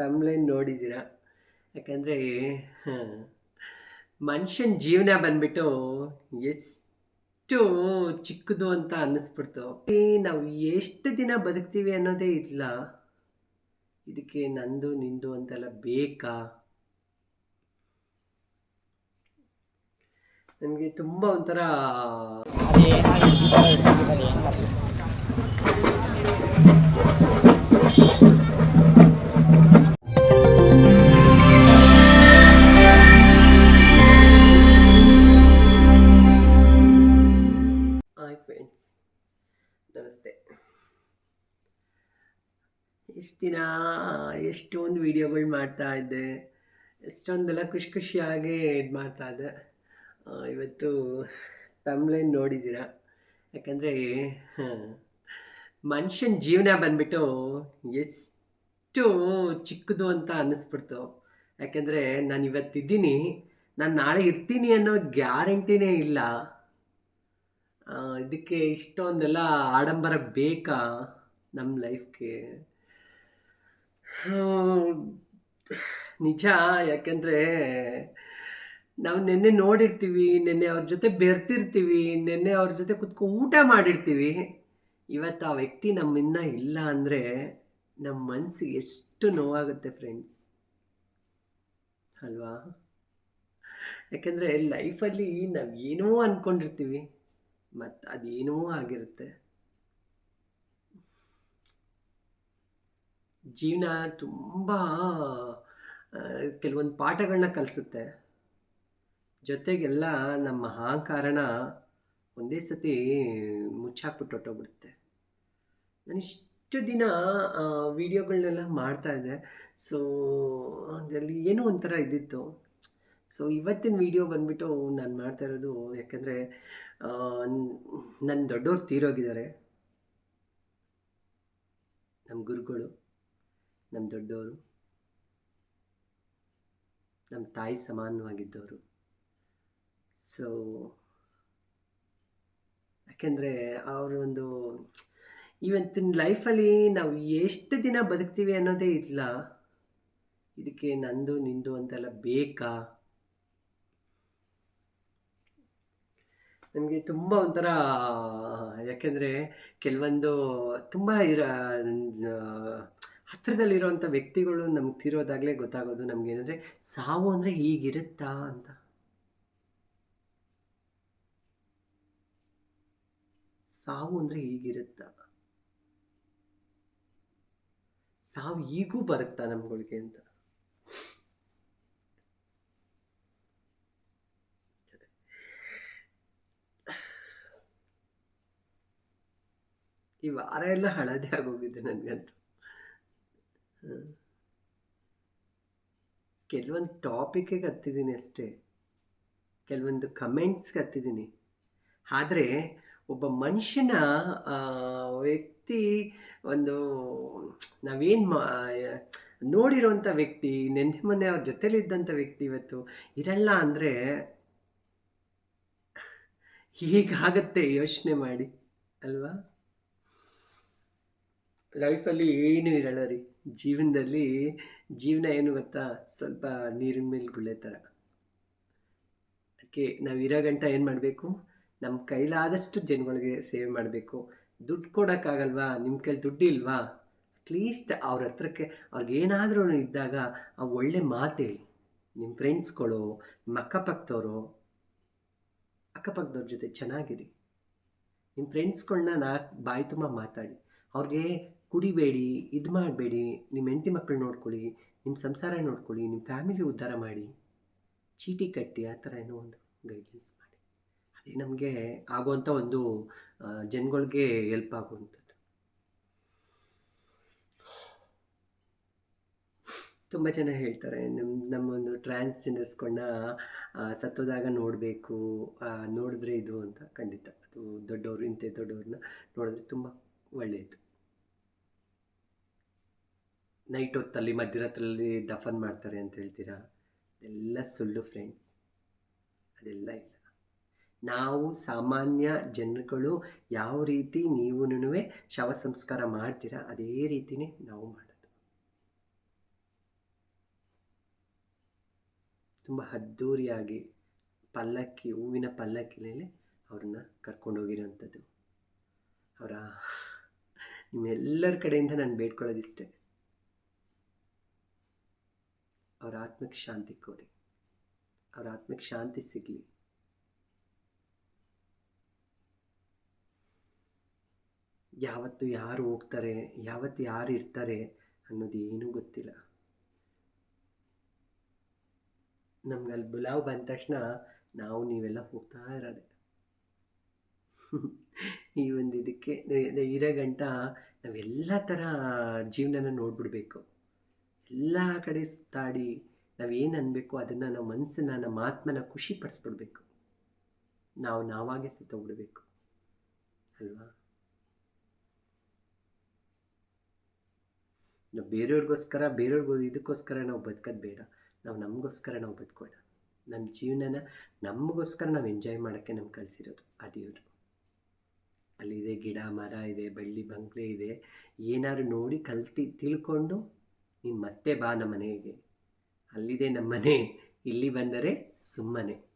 ತಮ್ಲೇನ್ ನೋಡಿದ್ದೀರ ಯಾಕಂದರೆ ಮನುಷ್ಯನ ಜೀವನ ಬಂದ್ಬಿಟ್ಟು ಎಷ್ಟು ಚಿಕ್ಕದು ಅಂತ ಅನ್ನಿಸ್ಬಿಡ್ತು. ನಾವು ಎಷ್ಟು ದಿನ ಬದುಕ್ತೀವಿ ಅನ್ನೋದೇ ಇಲ್ಲ. ಇದಕ್ಕೆ ನಂದು, ನಿಂದು ಅಂತೆಲ್ಲ ಬೇಕಾ? ನನಗೆ ತುಂಬ ಒಂಥರ ದಿನ, ಎಷ್ಟೊಂದು ವೀಡಿಯೋಗಳು ಮಾಡ್ತಾ ಇದ್ದೆ. ಎಷ್ಟೊಂದೆಲ್ಲ ಖುಷಿ ಖುಷಿಯಾಗಿ ಇದು ಮಾಡ್ತಾ ಇದ್ದೆ. ಇವತ್ತು ತಮ್ಮಲೇ ನೋಡಿದ್ದೀರ ಯಾಕಂದರೆ ಮನುಷ್ಯನ ಜೀವನ ಬಂದ್ಬಿಟ್ಟು ಎಷ್ಟು ಚಿಕ್ಕದು ಅಂತ ಅನ್ನಿಸ್ಬಿಡ್ತು. ಯಾಕೆಂದರೆ, ನಾನು ಇವತ್ತಿದ್ದೀನಿ, ನಾನು ನಾಳೆ ಇರ್ತೀನಿ ಅನ್ನೋ ಗ್ಯಾರಂಟಿನೇ ಇಲ್ಲ. ಇದಕ್ಕೆ ಇಷ್ಟೊಂದೆಲ್ಲ ಆಡಂಬರ ಬೇಕಾ ನಮ್ಮ ಲೈಫ್ಗೆ? ನಿಜ, ಯಾಕೆಂದರೆ ನಾವು ನಿನ್ನೆ ನೋಡಿರ್ತೀವಿ, ನಿನ್ನೆ ಅವ್ರ ಜೊತೆ ಬೆರ್ತಿರ್ತೀವಿ ನಿನ್ನೆ ಅವ್ರ ಜೊತೆ ಕುತ್ಕೊ ಊಟ ಮಾಡಿರ್ತೀವಿ. ಇವತ್ತು ಆ ವ್ಯಕ್ತಿ ನಮ್ಮಿಂದ ಇಲ್ಲ ಅಂದರೆ ನಮ್ಮ ಮನಸ್ಸಿಗೆ ಎಷ್ಟು ನೋವಾಗುತ್ತೆ ಫ್ರೆಂಡ್ಸ್ ಅಲ್ವಾ? ಯಾಕೆಂದರೆ ಲೈಫಲ್ಲಿ ನಾವು ಏನೋ ಅಂದ್ಕೊಂಡಿರ್ತೀವಿ ಮತ್ತು ಅದೇನೋ ಆಗಿರುತ್ತೆ. ಜೀವನ ತುಂಬ ಕೆಲವೊಂದು ಪಾಠಗಳನ್ನ ಕಲಿಸುತ್ತೆ. ಜೊತೆಗೆಲ್ಲ ನಮ್ಮ ಅಹಂಕಾರನ ಒಂದೇ ಸತಿ ಮುಚ್ಚಾಕ್ಬಿಟ್ಟು ಹೊಟ್ಟೋಗ್ಬಿಡುತ್ತೆ ನಾನು ಇಷ್ಟು ದಿನ ವೀಡಿಯೋಗಳನ್ನೆಲ್ಲ ಮಾಡ್ತಾ ಇದ್ದೆ. ಸೊ, ಅದರಲ್ಲಿ ಏನೋ ಒಂಥರ ಇದ್ದಿತ್ತು ಸೊ, ಇವತ್ತಿನ ವಿಡಿಯೋ ಬಂದ್ಬಿಟ್ಟು ನಾನು ಮಾಡ್ತಾ ಇರೋದು ಯಾಕಂದರೆ ನನ್ನ ದೊಡ್ಡವ್ರು ತೀರೋಗಿದ್ದಾರೆ. ನಮ್ಮ ಗುರುಗಳು. ನಮ್ಮ ದೊಡ್ಡವರು ನಮ್ಮ ತಾಯಿ ಸಮಾನವಾಗಿದ್ದವರು. ಸೊ ಯಾಕೆಂದರೆ ಅವರು ಒಂದು, ಇವತ್ತಿನ ಲೈಫಲ್ಲಿ ನಾವು ಎಷ್ಟು ದಿನ ಬದುಕ್ತೀವಿ ಅನ್ನೋದೇ ಇಲ್ಲ. ಇದಕ್ಕೆ ನಂದು, ನಿಂದು ಅಂತೆಲ್ಲ ಬೇಕಾ? ನನಗೆ ತುಂಬ ಒಂಥರ, ಯಾಕೆಂದರೆ ಕೆಲವೊಂದು ತುಂಬ ಇರ ಹತ್ತಿರದಲ್ಲಿರೋಂಥ ವ್ಯಕ್ತಿಗಳು ನಮ್ಗೆ ತಿರೋದಾಗಲೇ ಗೊತ್ತಾಗೋದು ನಮಗೇನಂದರೆ ಸಾವು ಅಂದರೆ ಹೀಗಿರುತ್ತಾ ಅಂತ. ಸಾವು ಅಂದರೆ ಹೀಗಿರುತ್ತಾ. ಸಾವು ಈಗೂ ಬರುತ್ತಾ ನಮ್ಗಳಿಗೆ ಅಂತ. ಈ ವಾರ ಎಲ್ಲ ಹಳದಿ ಆಗೋಗಿದೆ ನನಗಂತೂ. ಕೆಲವೊಂದು ಟಾಪಿಕ್ಗೆ ಹತ್ತಿದ್ದೀನಿ ಅಷ್ಟೇ. ಕೆಲವೊಂದು ಕಮೆಂಟ್ಸ್ಗೆ ಹತ್ತಿದ್ದೀನಿ ಆದರೆ ಒಬ್ಬ ಮನುಷ್ಯನ ವ್ಯಕ್ತಿ ಒಂದು ನಾವೇನು ಮಾ ನೋಡಿರೋಂಥ ವ್ಯಕ್ತಿ ನೆನ್ನೆ ಮೊನ್ನೆ ಅವ್ರ ಜೊತೆಲಿದ್ದಂಥ ವ್ಯಕ್ತಿ ಇವತ್ತು ಇರಲ್ಲ ಅಂದರೆ ಹೀಗಾಗತ್ತೆ ಯೋಚನೆ ಮಾಡಿ, ಅಲ್ವಾ? ಲೈಫಲ್ಲಿ ಏನೂ ಇರಲ್ಲ ರೀ. ಜೀವನದಲ್ಲಿ ಜೀವನ ಏನು ಗೊತ್ತಾ? ಸ್ವಲ್ಪ ನೀರಿನ ಮೇಲೆ ಗುಳೆ ಥರ ಅದಕ್ಕೆ ನಾವು ಇರೋ ಗಂಟ ಏನು ಮಾಡಬೇಕು? ನಮ್ಮ ಕೈಲಾದಷ್ಟು ಜನಗಳಿಗೆ ಸೇವೆ ಮಾಡಬೇಕು. ದುಡ್ಡು ಕೊಡೋಕ್ಕಾಗಲ್ವಾ? ನಿಮ್ಮ ಕೈಲಿ ದುಡ್ಡು ಇಲ್ವಾ? ಅಟ್ಲೀಸ್ಟ್ ಅವ್ರ ಹತ್ರಕ್ಕೆ ಅವ್ರಿಗೇನಾದರೂ ಇದ್ದಾಗ ಆ ಒಳ್ಳೆ ಮಾತೇಳಿ ನಿಮ್ಮ ಫ್ರೆಂಡ್ಸ್ಗಳು ನಿಮ್ಮ ಅಕ್ಕಪಕ್ಕದವರು, ಅಕ್ಕಪಕ್ಕದವ್ರ ಜೊತೆ ಚೆನ್ನಾಗಿರಿ. ನಿಮ್ಮ ಫ್ರೆಂಡ್ಸ್ಗಳನ್ನ ನಾಲ್ಕು ಬಾಯಿ ತುಂಬ ಮಾತಾಡಿ. ಅವ್ರಿಗೆ ಕುಡಿಬೇಡಿ, ಇದು ಮಾಡಬೇಡಿ ನಿಮ್ಮ ಹೆಂಡತಿ ಮಕ್ಕಳು ನೋಡ್ಕೊಳ್ಳಿ ನಿಮ್ಮ ಸಂಸಾರ ನೋಡ್ಕೊಳ್ಳಿ ನಿಮ್ಮ ಫ್ಯಾಮಿಲಿ ಉದ್ಧಾರ ಮಾಡಿ. ಚೀಟಿ ಕಟ್ಟಿ ಆ ಥರ ಏನೋ ಒಂದು ಗೈಡ್ಲೈನ್ಸ್ ಮಾಡಿ. ಅದೇ ನಮಗೆ ಆಗುವಂಥ ಒಂದು ಜನಗಳಿಗೆ ಹೆಲ್ಪ್ ಆಗುವಂಥದ್ದು. ತುಂಬ ಜನ ಹೇಳ್ತಾರೆ ನಮ್ಮ ನಮ್ಮೊಂದು ಟ್ರಾನ್ಸ್ಜೆಂಡರ್ಸ್ಗಳನ್ನ ಸತ್ತೋದಾಗ ನೋಡಬೇಕು ನೋಡಿದ್ರೆ ಇದು ಅಂತ ಖಂಡಿತ. ಅದು ದೊಡ್ಡವರು, ಇಂಥ ದೊಡ್ಡವ್ರನ್ನ ನೋಡಿದ್ರೆ ತುಂಬ ಒಳ್ಳೆಯದು ನೈಟ್ ಹೊತ್ತಲ್ಲಿ, ಮಧ್ಯರಾತ್ರಿಯಲ್ಲಿ ದಫನ್ ಮಾಡ್ತಾರೆ ಅಂತ ಹೇಳ್ತೀರಾ? ಎಲ್ಲ ಸುಳ್ಳು ಫ್ರೆಂಡ್ಸ್ ಅದೆಲ್ಲ ಇಲ್ಲ. ನಾವು ಸಾಮಾನ್ಯ ಜನರುಗಳು ಯಾವ ರೀತಿ ನೀವು ಶವ ಸಂಸ್ಕಾರ ಮಾಡ್ತೀರಾ, ಅದೇ ರೀತಿನೇ ನಾವು ಮಾಡೋದು. ತುಂಬ ಅದ್ಧೂರಿಯಾಗಿ ಪಲ್ಲಕ್ಕಿ, ಹೂವಿನ ಪಲ್ಲಕ್ಕಿನಲ್ಲಿ ಅವ್ರನ್ನ ಕರ್ಕೊಂಡೋಗಿರೋವಂಥದ್ದು ಅವರ, ನಿಮ್ಮೆಲ್ಲರ ಕಡೆಯಿಂದ ನಾನು ಬೇಡ್ಕೊಳ್ಳೋದಿಷ್ಟೇ. ಅವ್ರ ಆತ್ಮಕ್ಕೆ ಶಾಂತಿ ಕೋರಿ ಅವ್ರ ಆತ್ಮಕ್ಕೆ ಶಾಂತಿ ಸಿಗಲಿ. ಯಾವತ್ತು ಯಾರು ಹೋಗ್ತಾರೆ, ಯಾವತ್ತು ಯಾರು ಇರ್ತಾರೆ ಅನ್ನೋದು ಏನೂ ಗೊತ್ತಿಲ್ಲ. ನಮ್ಗೆ ಅಲ್ಲಿ ಬುಲಾವ್ ಬಂದ ತಕ್ಷಣ ನಾವು ನೀವೆಲ್ಲ ಹೋಗ್ತಾ ಇರೋದೆ. ಈ ಒಂದು ಇದಕ್ಕೆ, ಇರೋ ಗಂಟ ನಾವೆಲ್ಲ ಥರ ಜೀವನನ ನೋಡ್ಬಿಡ್ಬೇಕು. ಎಲ್ಲ ಕಡೆ ಸುತ್ತಾಡಿ ನಾವೇನು ಅನ್ಬೇಕು ಅದನ್ನು ನಮ್ಮ ಮನಸ್ಸನ್ನ ನಮ್ಮ ಆತ್ಮನ ಖುಷಿ ಪಡಿಸ್ಬಿಡ್ಬೇಕು ನಾವು ನಾವಾಗೆ ಸುತ್ತೋಗ್ಬಿಡ್ಬೇಕು. ಅಲ್ವಾ? ನಾವು ಬೇರೆಯವ್ರಿಗೋಸ್ಕರ, ಬೇರೆಯವ್ರಿಗೋ ಇದಕ್ಕೋಸ್ಕರ ನಾವು ಬದುಕೋದು ಬೇಡ. ನಾವು ನಮಗೋಸ್ಕರ ನಾವು ಬದುಕೋಣ ನಮ್ಮ ಜೀವನನ ನಮಗೋಸ್ಕರ ನಾವು ಎಂಜಾಯ್ ಮಾಡೋಕ್ಕೆ ನಮ್ಗೆ ಕಳಿಸಿರೋದು ಆ ದೇವರು. ಅಲ್ಲಿದೆ ಗಿಡ, ಮರ ಇದೆ, ಬಳ್ಳಿ, ಬಂಗ್ಲೆ ಇದೆ. ಏನಾದ್ರು ನೋಡಿ ಕಲ್ತಿ, ತಿಳ್ಕೊಂಡು ನೀನು ಮತ್ತೆ ಬಾ ನಮ್ಮ ಮನೆಗೆ. ಅಲ್ಲಿದೆ ನಮ್ಮ ಮನೆ. ಇಲ್ಲಿ ಬಂದರೆ ಸುಮ್ಮನೆ.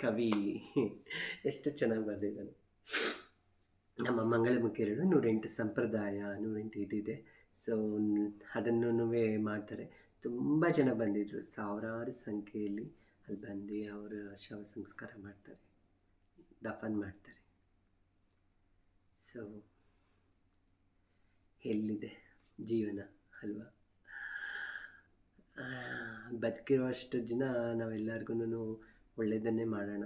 ಕವಿ, ಎಷ್ಟು ಚೆನ್ನಾಗಿ ಬರೆದಿದ್ದಾನೆ. ನಮ್ಮ ಮಂಗಳಮುಖಿಯರು ನೂರೆಂಟು ಸಂಪ್ರದಾಯ, ನೂರೆಂಟು ಇದಿದೆ. ಸೊ ಅದನ್ನು ಮಾಡ್ತಾರೆ. ತುಂಬ ಜನ ಬಂದಿದ್ದರು ಸಾವಿರಾರು ಸಂಖ್ಯೆಯಲ್ಲಿ ಅಲ್ಲಿ ಬಂದು ಅವರ ಶವ ಸಂಸ್ಕಾರ ಮಾಡ್ತಾರೆ. ದಫನ್ ಮಾಡ್ತಾರೆ. ಸೊ ಎಲ್ಲಿದೆ ಜೀವನ ಅಲ್ವಾ? ಬದುಕಿರುವಷ್ಟು ದಿನ ನಾವೆಲ್ಲರಿಗೂ ಒಳ್ಳೆಯದನ್ನೇ ಮಾಡೋಣ.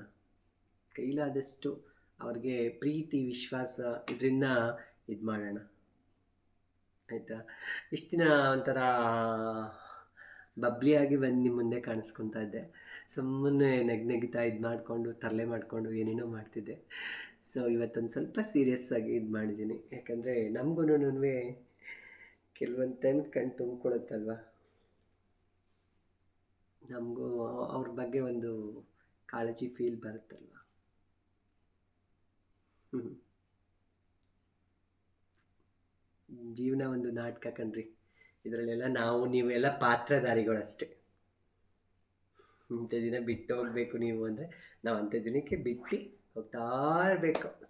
ಕೈಲಾದಷ್ಟು ಅವ್ರಿಗೆ ಪ್ರೀತಿ, ವಿಶ್ವಾಸ ಇದರಿಂದ ಇದು ಮಾಡೋಣ ಆಯಿತಾ? ಇಷ್ಟು ದಿನ ಒಂಥರ ಬಬ್ಲಿಯಾಗಿ ಬಂದು ನಿಮ್ಮ ಮುಂದೆ ಕಾಣಿಸ್ಕೊತಾ ಇದ್ದೆ. ಸುಮ್ಮನೆ ನೆಗ್ ನೆಗಿತಾ ಇದು ಮಾಡಿಕೊಂಡು, ತರಲೆ ಮಾಡಿಕೊಂಡು ಏನೇನೋ ಮಾಡ್ತಿದ್ದೆ. ಸೊ ಇವತ್ತೊಂದು ಸ್ವಲ್ಪ ಸೀರಿಯಸ್ ಆಗಿ ಇದು ಮಾಡಿದ್ದೀನಿ. ಯಾಕಂದರೆ ನಮಗೂ ಕೆಲವೊಂದು ಟೈಮ್ ಕಣ್ಣು ತುಂಬಿಕೊಡುತ್ತಲ್ವ ನಮಗೂ ಅವ್ರ ಬಗ್ಗೆ ಒಂದು ಕಾಳಜಿ ಫೀಲ್ ಬರುತ್ತಲ್ವ? ಜೀವನ ಒಂದು ನಾಟಕ ಕಣ್ರಿ. ಇದರಲ್ಲೆಲ್ಲ ನಾವು ನೀವೆಲ್ಲ ಪಾತ್ರಧಾರಿಗಳಷ್ಟೇ. ಇಂಥ ದಿನ ಬಿಟ್ಟು ಹೋಗ್ಬೇಕು ನೀವು ಅಂದರೆ ನಾವು ಅಂಥ ದಿನಕ್ಕೆ ಬಿಟ್ಟು ಹೋಗ್ತಾ ಇರಬೇಕು.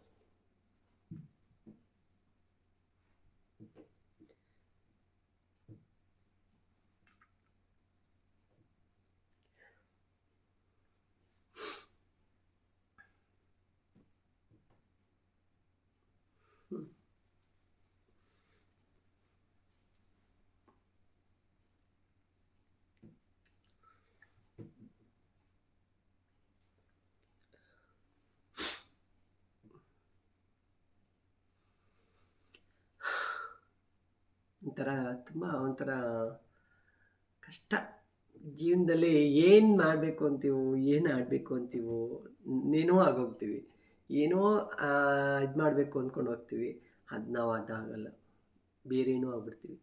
ಒಂಥರ ತುಂಬ ಒಂಥರ ಕಷ್ಟ. ಜೀವನದಲ್ಲಿ ಏನು ಮಾಡಬೇಕು ಅಂತೀವೋ, ಏನು ಆಡಬೇಕು ಅಂತೀವೋ ನೇನೋ ಆಗೋಗ್ತೀವಿ. ಏನೋ ಇದು ಮಾಡಬೇಕು ಅಂದ್ಕೊಂಡು ಹೋಗ್ತೀವಿ. ಅದು ನಾವು ಅದಾಗಲ್ಲ ಬೇರೇನೂ ಆಗ್ಬಿಡ್ತೀವಿ.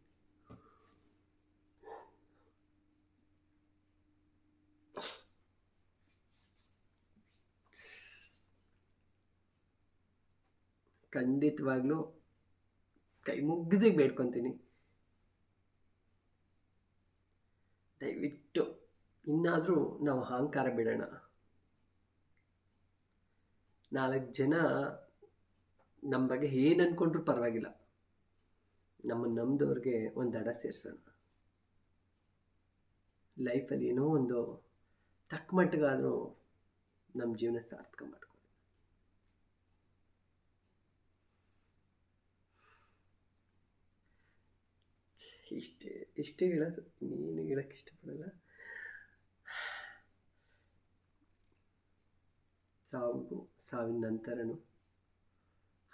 ಖಂಡಿತವಾಗ್ಲೂ ಕೈ ಮುಗ್ದಿಗೆ ಬೇಡ್ಕೊತೀನಿ. ಇನ್ನಾದರೂ ನಾವು ಅಹಂಕಾರ ಬಿಡೋಣ. ನಾಲ್ಕು ಜನ ನಮ್ಮ ಬಗ್ಗೆ ಏನು ಅಂದ್ಕೊಂಡ್ರೂ ಪರವಾಗಿಲ್ಲ. ನಮ್ಮನ್ನು ನಂಬಿದವ್ರಿಗೆ ಒಂದು ದಡ ಸೇರಿಸೋಣ. ಲೈಫಲ್ಲಿ ಏನೋ ಒಂದು ತಕ್ಕ ಮಟ್ಟಿಗಾದರೂ ನಮ್ಮ ಜೀವನ ಸಾರ್ಥಕ ಮಾಡ್ಕೊಳ್ಳಿ ಇಷ್ಟೇ ಇಷ್ಟೇ ಹೇಳೋದು. ನೀನು ಹೇಳೋಕ್ಕೆ ಇಷ್ಟಪಡಲ್ಲ. ಸಾವಿಗೂ ಸಾವಿನ ನಂತರನೂ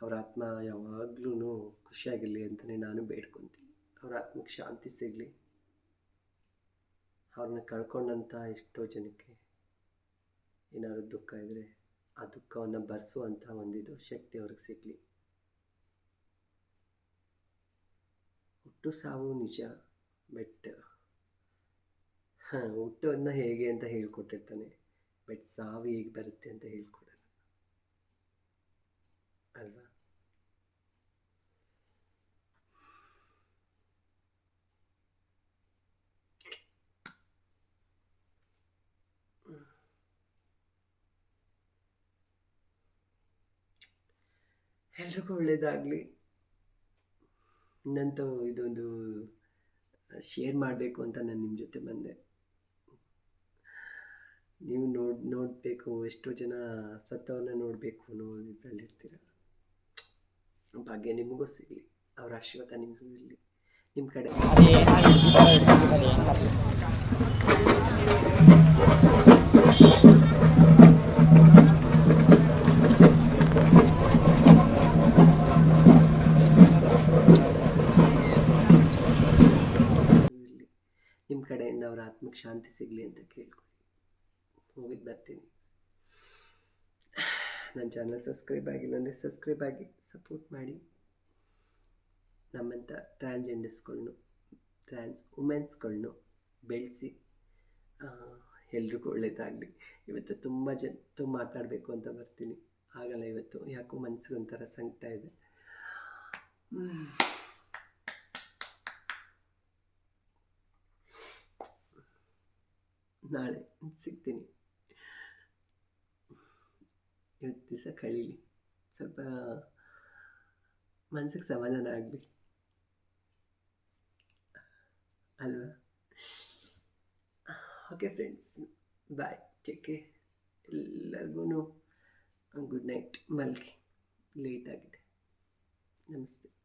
ಅವರ ಆತ್ಮ ಯಾವಾಗ್ಲೂ ಖುಷಿಯಾಗಿರಲಿ ಅಂತಲೇ ನಾನು ಬೇಡ್ಕೊತೀನಿ. ಅವರ ಆತ್ಮಕ್ಕೆ ಶಾಂತಿ ಸಿಗಲಿ. ಅವ್ರನ್ನ ಕಳ್ಕೊಂಡಂಥ ಎಷ್ಟೋ ಜನಕ್ಕೆ ಏನಾದ್ರು ದುಃಖ ಇದ್ದರೆ ಆ ದುಃಖವನ್ನು ಭರಿಸುವಂಥ ಒಂದಿದು ಶಕ್ತಿ ಅವ್ರಿಗೆ ಸಿಗಲಿ. ಹುಟ್ಟು ಸಾವು ನಿಜ ಬೆಟ್ಟ ಹಾಂ ಹುಟ್ಟೋದನ್ನ ಹೇಗೆ ಅಂತ ಹೇಳ್ಕೊಟ್ಟಿರ್ತಾನೆ. ಬಟ್ ಸಾವು ಹೇಗೆ ಬರುತ್ತೆ ಅಂತ ಹೇಳ್ಕೊಡಲ್ಲ ಅಲ್ವಾ? ಎಲ್ರಿಗೂ ಒಳ್ಳೇದಾಗಲಿ. ನಂತೂ ಇದೊಂದು ಶೇರ್ ಮಾಡಬೇಕು ಅಂತ ನಾನು ನಿಮ್ಮ ಜೊತೆ ಬಂದೆ. ನೀವು ನೋಡ್, ನೋಡಬೇಕು ಎಷ್ಟೋ ಜನ ಸತ್ತವನ್ನ ನೋಡಬೇಕು ಅನ್ನೋ ಇದರಲ್ಲಿರ್ತೀರ ಭಾಗ್ಯ ನಿಮಗೂ ಸಿಗಲಿ, ಅವರ ಆಶೀರ್ವಾದ ನಿಮಗೂ ಇರಲಿ. ನಿಮ್ಮ ಕಡೆ. ನಿಮ್ಮ ಕಡೆಯಿಂದ ಅವರ ಆತ್ಮಕ್ಕೆ ಶಾಂತಿ ಸಿಗಲಿ ಅಂತ ಕೇಳ್ಕೊಳ್ಳಿ ಹೋಗಿದ್ದು ಬರ್ತೀನಿ. ನನ್ನ ಚಾನಲ್ ಸಬ್ಸ್ಕ್ರೈಬ್ ಆಗಿಲ್ಲ ಅಂದರೆ ಸಬ್ಸ್ಕ್ರೈಬ್ ಆಗಿ ಸಪೋರ್ಟ್ ಮಾಡಿ. ನಮ್ಮಂಥ ಟ್ರಾನ್ಸ್ಜೆಂಡರ್ಸ್ಗಳ್ನು ಟ್ರಾನ್ಸ್ ವುಮೆನ್ಸ್ಗಳ್ನು ಬೆಳೆಸಿ ಎಲ್ರಿಗೂ ಒಳ್ಳೇದಾಗಲಿ. ಇವತ್ತು ತುಂಬ ಜನ ಮಾತಾಡಬೇಕು ಅಂತ ಬರ್ತೀನಿ. ಆಗಲ್ಲ ಇವತ್ತು, ಯಾಕೋ ಮನಸ್ಸಿಗೆ ಒಂಥರ ಸಂಕಟ ಇದೆ. ನಾಳೆ ಸಿಗ್ತೀನಿ. ಇವತ್ತು ದಿವಸ ಕಳೀಲಿ. ಸ್ವಲ್ಪ ಮನಸ್ಸಿಗೆ ಸಮಾಧಾನ ಆಗಲಿ. ಅಲ್ವಾ? Okay friends bye take care ಎಲ್ಲರಿಗೂ ಗುಡ್ ನೈಟ್. ಮಲ್ಗಿ. ಲೇಟ್ ಆಗಿದೆ. ನಮಸ್ತೆ.